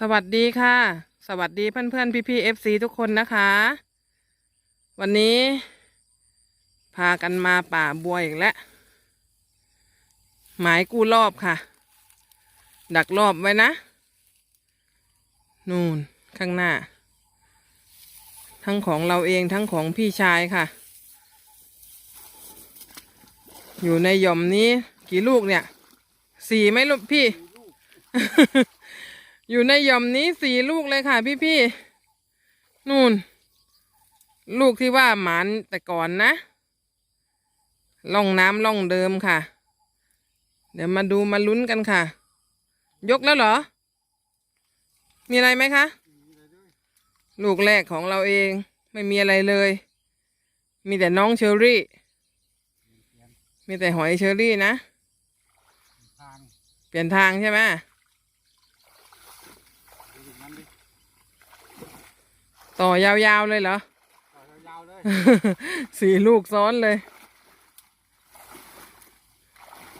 สวัสดีค่ะ สวัสดีเพื่อนเพื่อนพี่พี่เอฟซีทุกคนนะคะ วันนี้ พากันมาป่าบัวอีกแล้วหมายกู้รอบค่ะ ดักรอบไว้นะ นู่นข้างหน้า ทั้งของเราเองทั้งของพี่ชายค่ะ อยู่ในหย่อมนี้กี่ลูกเนี่ย สี่ไหมลูกพี่ อยู่ในหย่อมนี้สี่ลูกเลยค่ะ พี่พี่นู่น ลูกที่ว่าหมานแต่ก่อนนะล่องน้ำล่องเดิมค่ะ เดี๋ยวมาดูมาลุ้นกันค่ะ ยกแล้วเหรอ มีอะไรไหมคะลูกแรกของเราเองไม่มีอะไรเลย มีแต่น้องเชอรี่ มีแต่หอยเชอรี่นะ เปลี่ยนทางใช่ไหม ดูอย่างนั้นดิ ต่อยาวๆเลยเหรอ ต่อยาวๆเลย สี่ลูกซ้อนเลย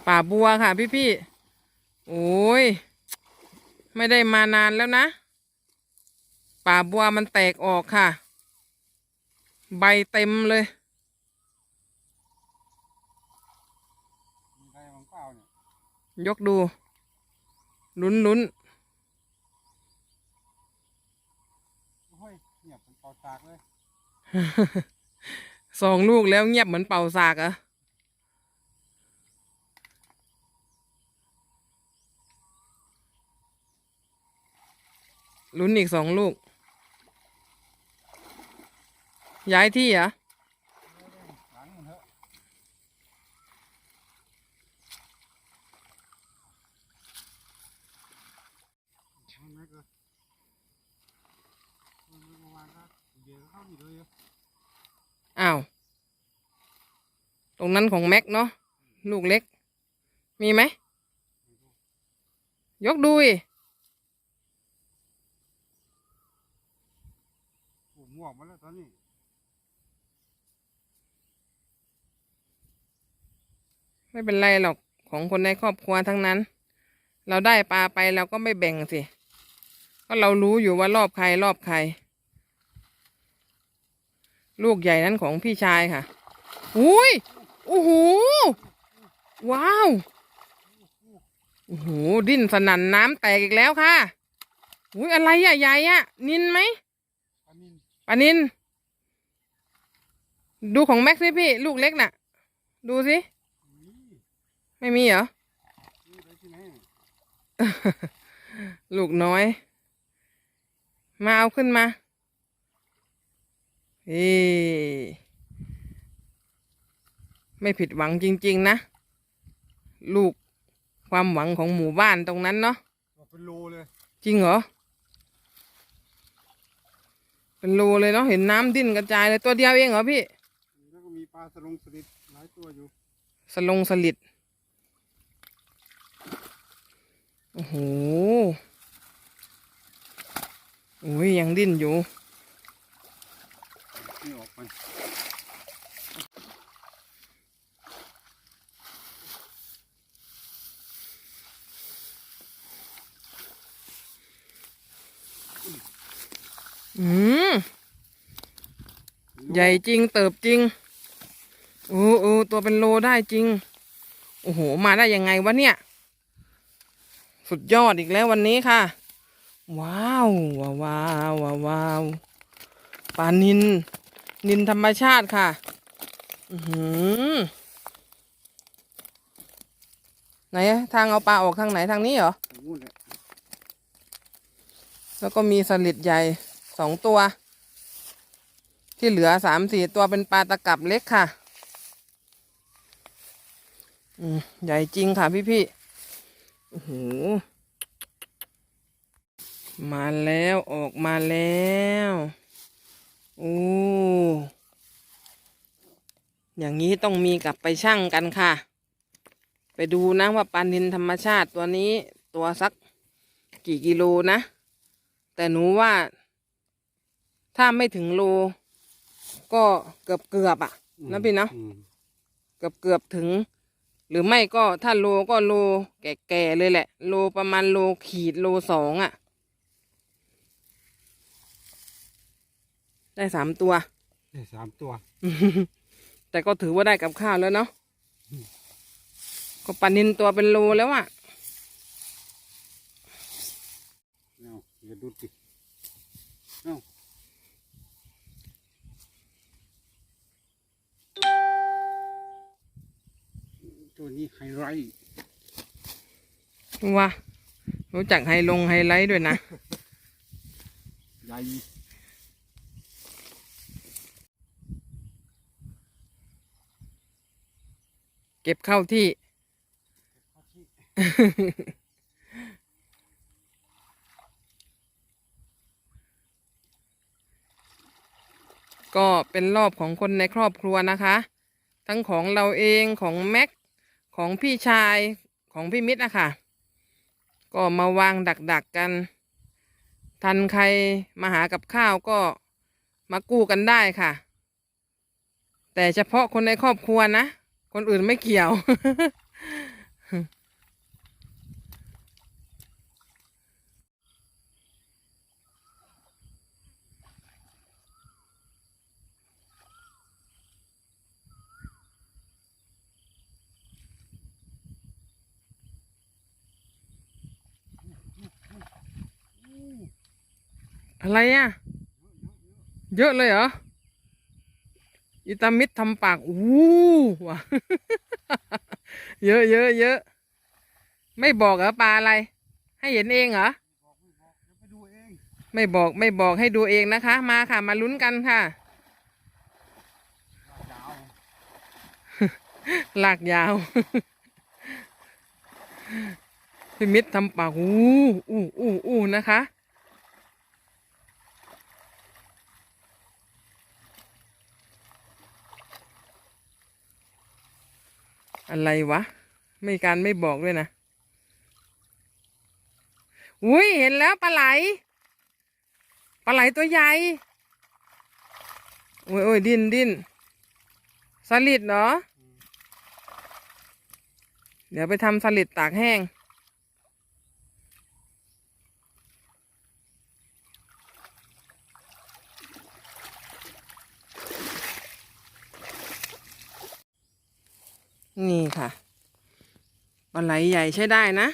ป่าบัวค่ะพี่พี่ๆ โอ้ย ไม่ได้มานานแล้วนะ ป่าบัวมันแตกออกค่ะ ใบเต็มเลยมีใครมังเปล่าเนี่ยยกดู ลุ้นลุ้น โอ้ยเงียบเป็นปอดตากเลยสองลูกแล้วเงียบเหมือนเป่าสากอะลุ้นอีกสองลูก ย้ายที่เหรอ อยู่เลยอ้าว ตรงนั้นของแม็กเนาะลูกเล็ก มีไหม ยกดูอีผมหมวกมาแล้วตอนนี้ไม่เป็นไรหรอกของคนในครอบครัวทั้งนั้น เราได้ปลาไปเราก็ไม่แบ่งสิ ก็เรารู้อยู่ว่ารอบใครรอบใคร ลูกใหญ่นั้นของพี่ชายค่ะ อุ้ยโอ้โห ว้าว โอ้โห ดิ้นสนั่นน้ำแตกอีกแล้วค่ะ อุ้ยอะไรอะใหญ่อะนินไหมปลานินปานิน ดูของแม็กซ์สิพี่ ลูกเล็กน่ะ ดูสิ ไม่มีเหรอ ลูกน้อย มาเอาขึ้นมา เฮ้ไม่ผิดหวังจริง ๆ นะ ลูกความหวังของหมู่บ้านตรงนั้นเนาะว่าเป็นโลเลย จริงเหรอ เป็นรูเลยเนาะเห็นน้ำดิ้นกระจายเลยตัวเดียวเองเหรอพี่แล้วก็มีปลาสลงสลิดหลายตัวอยู่สลงสลิดโอ้โหโอ้ยยังดิ้นอยู่ นี่ออกไปอืมใหญ่จริงเติบจริงโอ้โอ้ตัวเป็นโลได้จริง โอ้โห มาได้ยังไงวะเนี่ย สุดยอดอีกแล้ววันนี้ค่ะ ว้าวว้าวว้าวว้าวว้าวปลานิน นินธรรมชาติค่ะ อือหือไหนอะทางเอาปลาออกทางไหนทางนี้เหรอไปนู่นเลยแล้วก็มีสลิดใหญ่สองตัว ที่เหลือสามสี่ตัวเป็นปลาตะกับเล็กค่ะ อืมใหญ่จริงค่ะพี่พี่ๆโอ้โหมาแล้วออกมาแล้ว โอ้อย่างนี้ต้องมีกลับไปชั่งกันค่ะ ไปดูนะว่าปลานินธรรมชาติตัวนี้ตัวสักกี่กิโลนะ แต่หนูว่า ถ้าไม่ถึงโล ก็เกือบเกือบๆอะนะพี่เนาะอืมเกือบเกือบๆถึง หรือไม่ก็ถ้าโลก็โลแก่ๆเลยแหละ โลประมาณโลขีดโลสองอะ ได้สามตัว ได้สามตัว แต่ก็ถือว่าได้กับข้าวแล้วเนาะก็ปลานินตัวเป็นโลแล้วอะเอาอย่าดูดิเอาตัวนี้ไฮไลท์ว่ารู้จักไฮลงไฮไลท์ด้วยนะ ใหญ่ เก็บเข้าที่ ก็เป็นรอบของคนในครอบครัวนะคะ ทั้งของเราเองของแม็ก ของพี่ชายของพี่มิตรนะคะก็มาวางดักๆกกัน ทันใครมาหากับข้าวก็มากู้กันได้ค่ะ แต่เฉพาะคนในครอบครัวนะ คนอื่นไม่เกี่ยว อะไรอะ เยอะเลยเหรอ อิตามิดทำปากอู้ว่ะเยอะเยอะเยอะไม่บอกเหรอปลาอะไร ให้เห็นเองเหรอไปดูเองไม่บอกไม่บอกให้ดูเองนะคะ มาค่ะ มาลุ้นกันค่ะยาวลากยาวพี่มิตรทำปากอู้อู้อู้อู้นะคะ อะไรวะ ไม่การไม่บอกด้วยนะ อุ้ยเห็นแล้วปลาไหล ปลาไหลตัวใหญ่ โอ้ยโอ้ยดินดินสลิดเนาะเดี๋ยวไปทำสลิดตากแห้ง นี่ค่ะปลาไหลใหญ่ใช้ได้นะ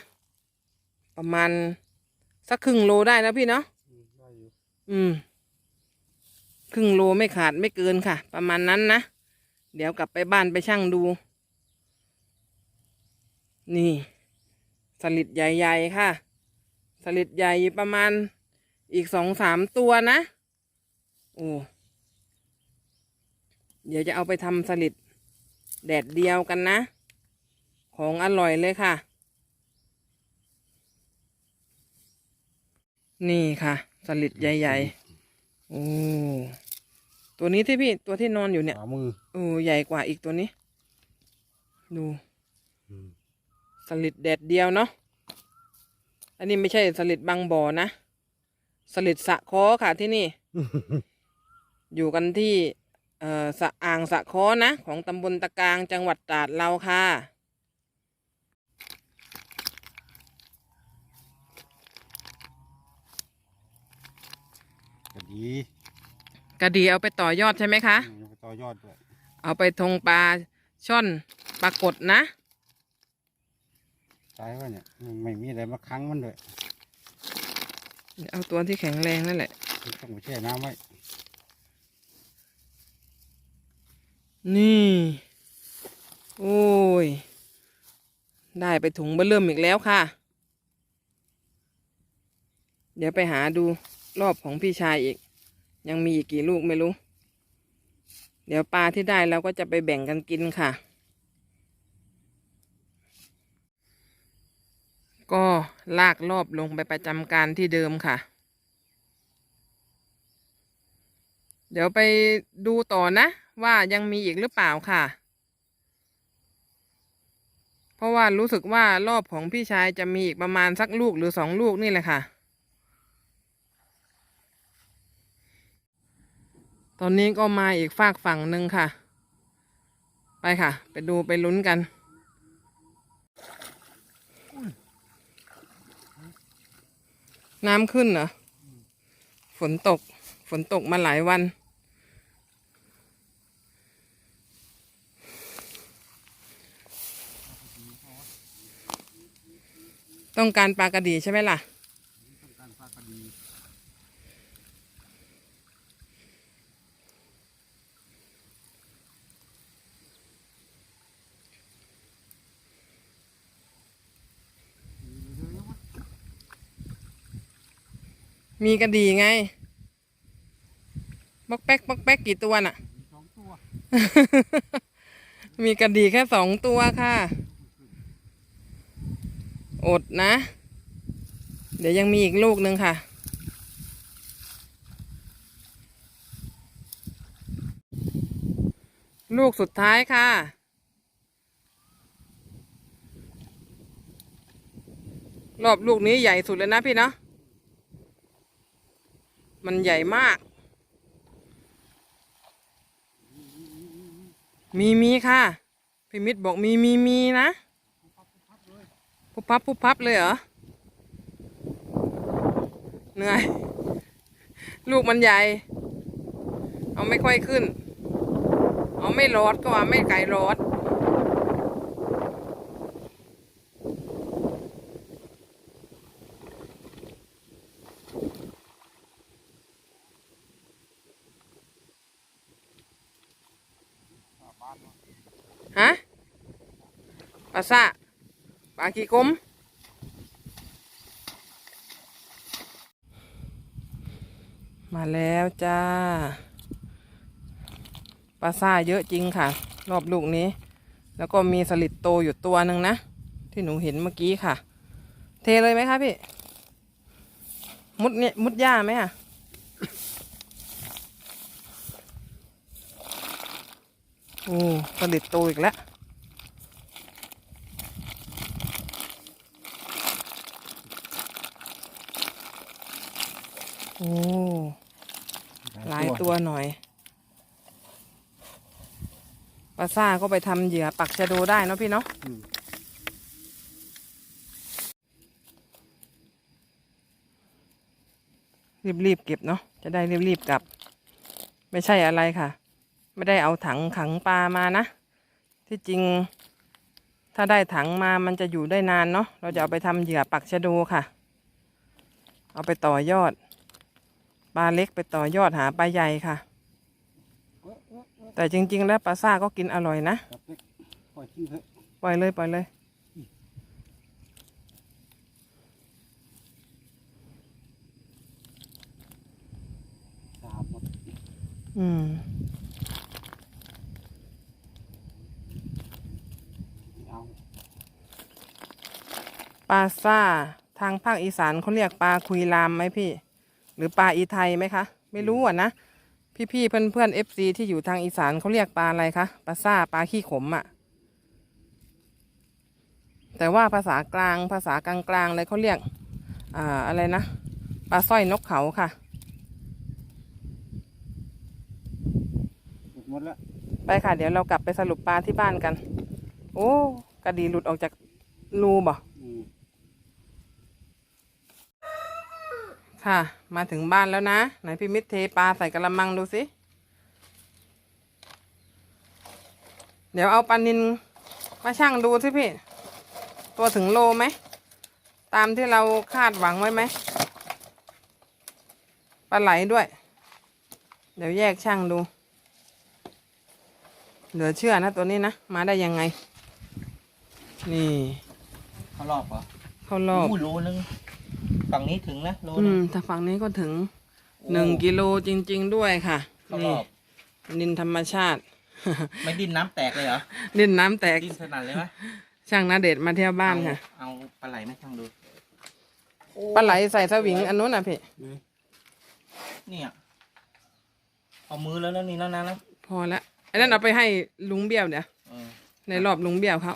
ประมาณสักครึ่งโลได้นะพี่เนาะอืมได้อยู่อืม ครึ่งโลไม่ขาดไม่เกินค่ะ ประมาณนั้นนะ เดี๋ยวกลับไปบ้านไปชั่งดู นี่สลิดใหญ่ๆค่ะ สลิดใหญ่ประมาณอีกสองสามตัวนะ โอ้ เดี๋ยวจะเอาไปทำสลิด แดดเดียวกันนะ ของอร่อยเลยค่ะ นี่ค่ะ สลิดใหญ่ๆโอ้ตัวนี้ที่พี่ตัวที่นอนอยู่เนี่ยขวามือโอ้ใหญ่กว่าอีกตัวนี้ ดูอืมสลิดแดดเดียวเนาะอันนี้ไม่ใช่สลิดบางบ่อนะ สลิดสะคอค่ะที่นี่ อยู่กันที่ เอ่อสะอ่างสะคอนะ ของตำบลตะกลางจังหวัดตราดเราค่ะ ก็ดีกระดีเอาไปต่อยอดใช่ไหมคะ อืมไปต่อยอดด้วยเอาไปทงปลาช่อนปลากดนะ ตายว่าเนี่ยมันไม่มีอะไรมาค้างมันด้วยเดี๋ยวเอาตัวที่แข็งแรงนั่นแหละมันต้องไปแช่น้ำไว้ นี่ โอ้ย ได้ไปถุงเบอร์เริ่มอีกแล้วค่ะ เดี๋ยวไปหาดูรอบของพี่ชายอีก ยังมีอีกกี่ลูกไม่รู้ เดี๋ยวปลาที่ได้เราก็จะไปแบ่งกันกินค่ะ ก็ลากรอบลงไปประจำการที่เดิมค่ะเดี๋ยวไปดูต่อนะ ว่ายังมีอีกหรือเปล่าค่ะ เพราะว่ารู้สึกว่ารอบของพี่ชายจะมีอีกประมาณสักลูกหรือสองลูกนี่แหละค่ะ ตอนนี้ก็มาอีกฝากฝั่งหนึ่งค่ะ ไปค่ะ ไปดูไปลุ้นกันน้ำขึ้นเหรอ ฝนตก ฝนตกมาหลายวัน ต้องการปลากระดีใช่ไหมล่ะ ต้องการปลากระดีมีเยอะๆวะมีกระดีไงบกแป๊กบกแป๊กกี่ตัวน่ะ มีสองตัวมีกระดีแค่สองตัวค่ะ อดนะ เดี๋ยวยังมีอีกลูกหนึ่งค่ะ ลูกสุดท้ายค่ะ รอบลูกนี้ใหญ่สุดเลยนะพี่เนาะมันใหญ่มาก มีมีค่ะ พี่มิตรบอกมีมีมีนะ พุบพับพุบพับเลยเหรอ เหนื่อย ลูกมันใหญ่ เอาไม่ค่อยขึ้น เอาไม่รอดก็ว่าไม่ไก่รอดปลาบ้านฮะปลาซะ ปลาขี้กลมมาแล้วจ้า ปลาซ่าเยอะจริงค่ะ รอบลูกนี้ แล้วก็มีสลิดโตอยู่ตัวหนึ่งนะ ที่หนูเห็นเมื่อกี้ค่ะ เทเลยไหมคะพี่ มุดเนี่ยมุดหญ้าไหมอะโอ้สลิดโตอีกแล้ว โอ้หลายตัวหน่อยปลาซ่าก็ไปทำเหยื่อปักชะโดได้เนาะพี่เนาะรีบๆเก็บเนาะจะได้รีบๆกลับ ไม่ใช่อะไรค่ะ ไม่ได้เอาถังขังปลามานะ ที่จริง ถ้าได้ถังมามันจะอยู่ได้นานเนาะเราจะเอาไปทำเหยื่อปักชะโดค่ะ เอาไปต่อยอด ปลาเล็กไปต่อยอดหาปลาใหญ่ค่ะ แต่จริง ๆ แล้วปลาซ่าก็กินอร่อยนะ ปล่อยทิ้งเถอะปล่อยเลยปล่อยเลย สามหมดอืม เอา ปลาซ่าทางภาคอีสานเขาเรียกปลาคุยลามไหมพี่ หรือปลาอีไทยไหมคะ ไม่รู้อะนะ พี่ๆเพื่อนเพื่อนเอฟซีที่อยู่ทางอีสานเขาเรียกปลาอะไรคะปลาซ่าปลาขี้ขมอะ แต่ว่าภาษากลางภาษากลางๆเลยเขาเรียก อ่าอะไรนะปลาสร้อยนกเขาค่ะหมดหมดแล้วไปค่ะ เดี๋ยวเรากลับไปสรุปปลาที่บ้านกัน โอ้กระดีหลุดออกจากรูบ่ อืม ค่ะ มาถึงบ้านแล้วนะ ไหนพี่มิตรเทปลาใส่กระมังดูสิ เดี๋ยวเอาปลานินมาชั่งดูสิพี่ ตัวถึงโลไหม ตามที่เราคาดหวังไว้ไหม ปลาไหลด้วย เดี๋ยวแยกช่างดู เหลือเชื่อนะตัวนี้นะ มาได้ยังไง นี่ เขารอบเหรอเข้ารอบอู้โลนึง ฝั่งนี้ถึงนะโลอืนึงมถ้าฝั่งนี้ก็ถึงโอ้หนึ่งกิโลจริง ๆ ด้วยค่ะเขารนี่อบนินธรรมชาติ ไม่ดิ้นน้ำแตกเลยเหรอดินน้ำแตกดิ้นสนั่นเลยไหมช่างนาเดชน์มาเที่ยวบ้านค่ะเอาเอาปลาไหลมาช่างดูปลาไหลใส่สวิงอันนู้นนะพี่นี่เนี่ยเอามือแล้วนะนี่นั่นนะนะพอละไอ้นั่นเอาไปให้ลุงเบี้ยวเดี๋ยวเออในรอบลุงเบี้ยวเขา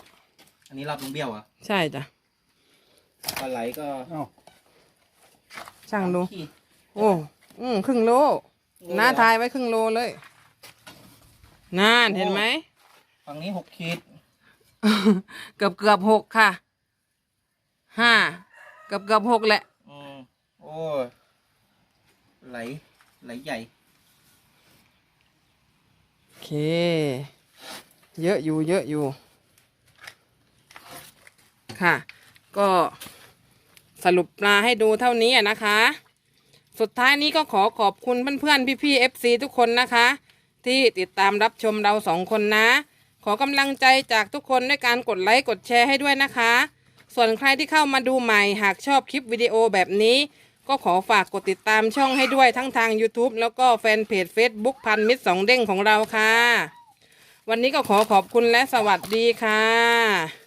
อันนี้รอบลุงเบี้ยวเหรอะใช่จ้ะปลาไหลก็เอา ช่างดู ขีดโอ้อืมครึ่งโลน้าทายไว้ครึ่งโลเลยน่านเห็นไหม ฝั่งนี้หกขีด เกือบเกือบหกค่ะห้าเกือบเกือบหกแหละ อืมโอ้ยไหล ไหลใหญ่ โอเค เยอะอยู่เยอะอยู่ ค่ะ ก็ สรุปมาให้ดูเท่านี้นะคะ สุดท้ายนี้ก็ขอขอบคุณเพื่อนๆพี่ๆ FC ทุกคนนะคะ ที่ติดตามรับชมเราสองคนนะ ขอกำลังใจจากทุกคนด้วยการกดไลค์กดแชร์ให้ด้วยนะคะ ส่วนใครที่เข้ามาดูใหม่หากชอบคลิปวิดีโอแบบนี้ ก็ขอฝากกดติดตามช่องให้ด้วยทั้งทาง YouTube แล้วก็แฟนเพจ Facebook พันมิตรสองเด้งของเราค่ะ วันนี้ก็ขอขอบคุณและสวัสดีค่ะ